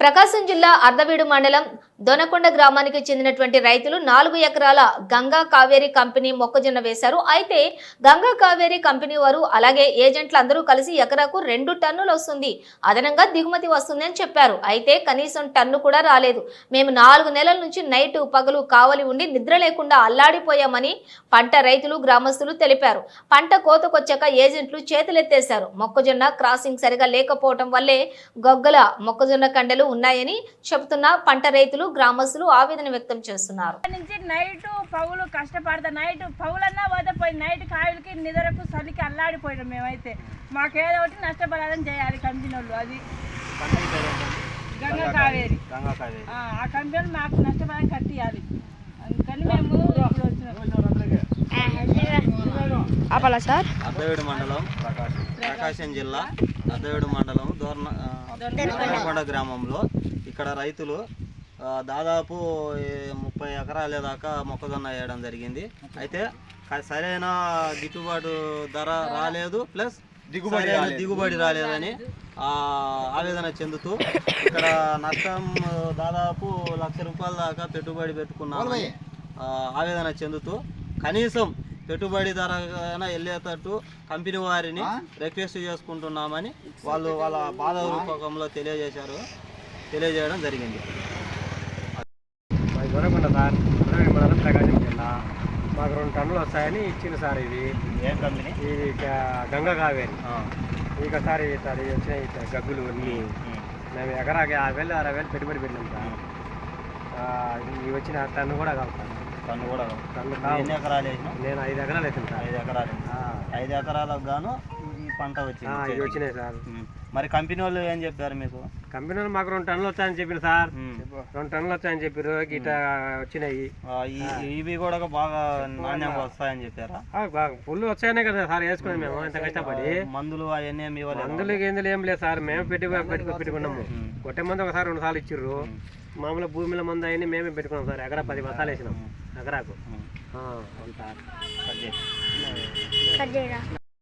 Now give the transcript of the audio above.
ప్రకాశం జిల్లా అర్ధవీడు మండలం దొనకొండ గ్రామానికి చెందినటువంటి రైతులు నాలుగు ఎకరాల గంగా కావేరి కంపెనీ మొక్కజొన్న వేశారు. అయితే గంగా కావేరి కంపెనీ వారు అలాగే ఏజెంట్లు అందరూ కలిసి ఎకరాకు రెండు టన్నులు వస్తుంది. అదనంగా దిగుమతి వస్తుంది అని చెప్పారు. అయితే కనీసం టన్ను కూడా రాలేదు. మేము నాలుగు నెలల నుంచి నైట్ పగలు కావలి ఉండి నిద్ర లేకుండా అల్లాడిపోయామని పంట రైతులు గ్రామస్తులు తెలిపారు. పంట కోతకొచ్చాక ఏజెంట్లు చేతులెత్తేశారు. మొక్కజొన్న క్రాసింగ్ సరిగా లేకపోవటం వల్లే గొగ్గల మొక్కజొన్న కండలు ఉన్నాయని చెబుతున్న పంట రైతులు గ్రామస్తులు ఆవేదన వ్యక్తం చేస్తున్నారు నుంచి నైట్ పగులు కష్టపడతా నైట్ పగులన్నా పోతే పోయి నైట్ కాయలకి నిద్రకు చలికి అల్లాడిపోయాం మేమైతే మాకేదో ఒకటి నష్టపడాలని చేయాలి కంపెనీ వాళ్ళు అది గంగా కావేరి ఆ, కంపెనీ మాకు నష్టపడాలని కట్టియాలి అందుకని మేము ఇప్పుడు వచ్చినాం ఆపాలా సార్ అద్దవేడు మండలం ప్రకాశం ప్రకాశం జిల్లా అద్దవేడు మండలం దోర్న ఆ, దొనకొండ గ్రామంలో ఇక్కడ రైతులు దాదాపు ముప్పై ఎకరాల దాకా మొక్కజొన్న వేయడం జరిగింది. అయితే సరైన గిట్టుబాటు ధర రాలేదు ప్లస్ దిగుబడి దిగుబడి రాలేదని ఆవేదన చెందుతూ ఇక్కడ నష్టం దాదాపు లక్ష రూపాయల దాకా పెట్టుబడి పెట్టుకున్నామని ఆ, ఆవేదన చెందుతూ కనీసం పెట్టుబడి ధర వెళ్ళేటట్టు కంపెనీ వారిని రిక్వెస్ట్ చేసుకుంటున్నామని వాళ్ళు వాళ్ళ బాధ రూపకంలో తెలియజేశారు. తెలియజేయడం జరిగింది. సార్ దొరకొండ మండలం ప్రకాశం జిల్లా. మాకు రెండు టన్నులు వస్తాయని ఇచ్చింది సార్ ఇది. ఏం కంపెనీ? ఇది గంగా కావేరి. ఇక సార్ సార్ ఇవి వచ్చినాయి గగ్గులు అన్నీ మేము ఎకరాకి యాభై వేలు అరవై వేలు పెట్టుబడి పెట్టినాం సార్. ఆ, ఇవి వచ్చిన టన్ను కూడా సార్. తను కూడా ఎన్ని ఎకరాలు వేసినాం నేను ఐదు ఎకరాలు వేసాను సార్. ఐదు ఎకరాలు ఐదు ఎకరాలకు గాను ఈ పంట వచ్చింది వచ్చినాయి సార్. మరి కంపెనీ వాళ్ళు ఏం చెప్పారు మీకు? కంపెనీ వాళ్ళు మాకు రెండు టన్నులు వచ్చాయని చెప్పారు సార్. రెండు టన్నులు వచ్చాయని చెప్పారు గిట్ట వచ్చినాయి. ఇవి కూడా బాగా నాణ్యంగా వస్తాయని చెప్పారా? బాగా ఫుల్ వచ్చాయనే కదా సార్ వేసుకున్నాం మేము. ఇంత కష్టపడి. మందులు అవన్నీ మందులు గిందులు ఏం లేదు సార్. మేము పెట్టి పెట్టుకు పెట్టుకున్నాము. కొట్టే మందు ఒకసారి రెండు సార్లు ఇచ్చిర్రు. మామూలు భూమిలో మందు అయినా మేమే పెట్టుకున్నాం సార్. ఎకరా పది బస్తాలు వేసినాం. ఎకరాకు. ఉమ్.